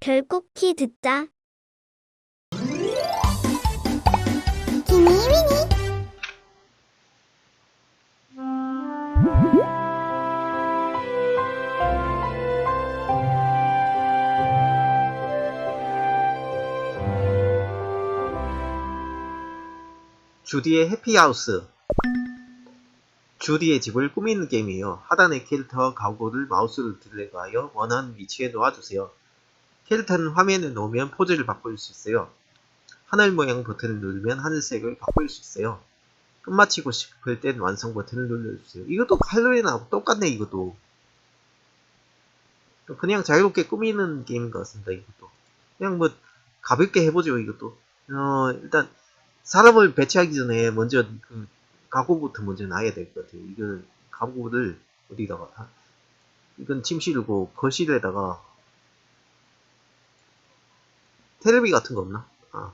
결국 키 듣자. 주디의 해피하우스 주디의 집을 꾸미는 게임이에요. 하단의 캐릭터 가구를 마우스를 드래그하여 원하는 위치에 놓아주세요. 캐릭터는 화면에 놓으면 포즈를 바꿀 수 있어요. 하늘 모양 버튼을 누르면 하늘색을 바꿀 수 있어요. 끝마치고 싶을 땐 완성 버튼을 눌러주세요. 이것도 할로윈하고 똑같네 이것도. 그냥 자유롭게 꾸미는 게임인 것 같습니다 이것도. 그냥 뭐 가볍게 해보죠 이것도. 어 일단 사람을 배치하기 전에 먼저 그 가구부터 먼저 놔야 될 것 같아요. 이걸 가구를 어디다가 아, 이건 침실이고 거실에다가 테레비 같은 거 없나? 아.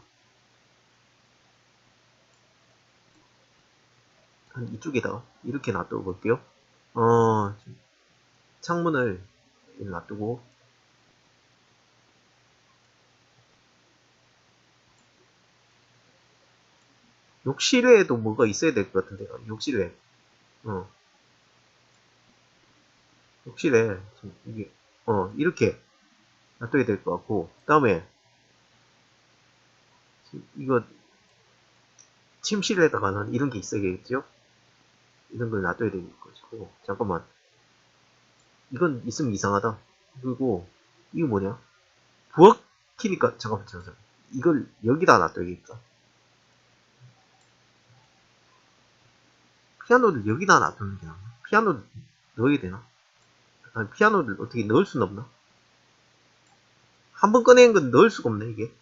한 이쪽에다가 이렇게 놔두어 볼게요. 어, 창문을 놔두고 욕실에도 뭐가 있어야 될 것 같은데 욕실에 어 욕실에 이게 어 이렇게 놔둬야 될 것 같고 그 다음에 이거 침실에다가는 이런 게 있어야겠죠 이런 걸 놔둬야 될 것이고 잠깐만 이건 있으면 이상하다 그리고 이거 뭐냐 부엌 키니까 잠깐만 잠깐만 이걸 여기다 놔둬야겠다 피아노를 여기다 놔두는 게 나아. 피아노를 넣어야 되나? 아니, 피아노를 어떻게 넣을 수는 없나? 한 번 꺼낸 건 넣을 수가 없네, 이게.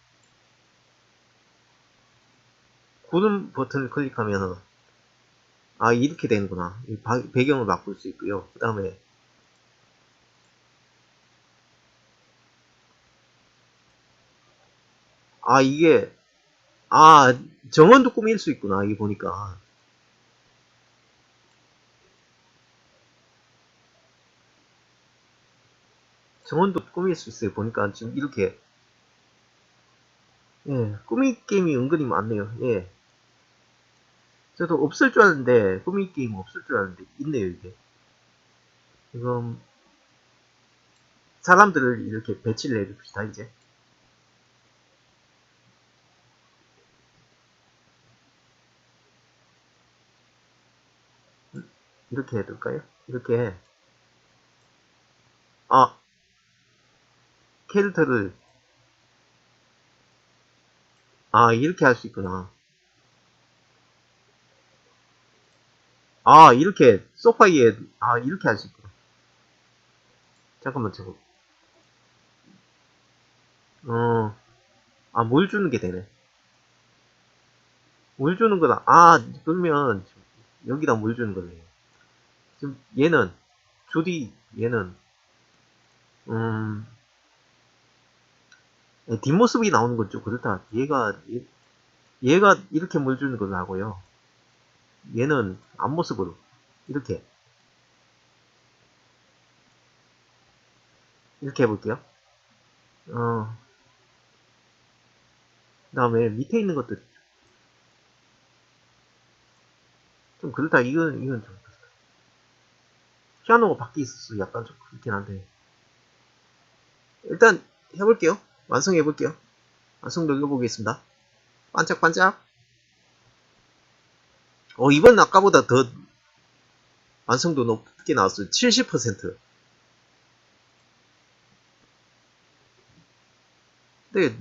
고름 버튼을 클릭하면, 아, 이렇게 되는구나. 이 바- 배경을 바꿀 수 있고요. 그 다음에, 아, 이게, 아, 정원도 꾸밀 수 있구나, 이게 보니까. 정원도 꾸밀 수 있어요. 보니까 지금 이렇게 예, 꾸미 게임이 은근히 많네요. 예. 저도 없을 줄 알았는데 꾸미 게임 없을 줄 알았는데 있네요 이게. 지금 사람들을 이렇게 배치를 해줍시다 이제. 이렇게 해둘까요? 이렇게 아 캐릭터를 아 이렇게 할 수 있구나. 아 이렇게 소파 위에 아 이렇게 할 수 있구나. 잠깐만 저거 어아 물 주는 게 되네. 물 주는 거다. 아 그러면 여기다 물 주는 거네. 지금 얘는 주디 얘는 음 예, 뒷모습이 나오는 건 좀 그렇다. 얘가, 얘, 얘가 이렇게 물 주는 걸로 하고요. 얘는 앞모습으로, 이렇게. 이렇게 해볼게요. 어. 그 다음에 밑에 있는 것들. 좀 그렇다. 이건, 이건 좀. 피아노가 밖에 있어서 약간 좀 그렇긴 한데. 일단 해볼게요. 완성해 볼게요. 완성 눌러보겠습니다. 반짝반짝. 어, 이번 아까보다 더 완성도 높게 나왔어요. 70%. 네.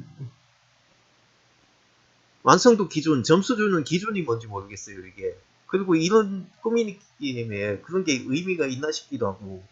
완성도 기준, 점수 주는 기준이 뭔지 모르겠어요, 이게. 그리고 이런 꾸미기 게임에 그런 게 의미가 있나 싶기도 하고.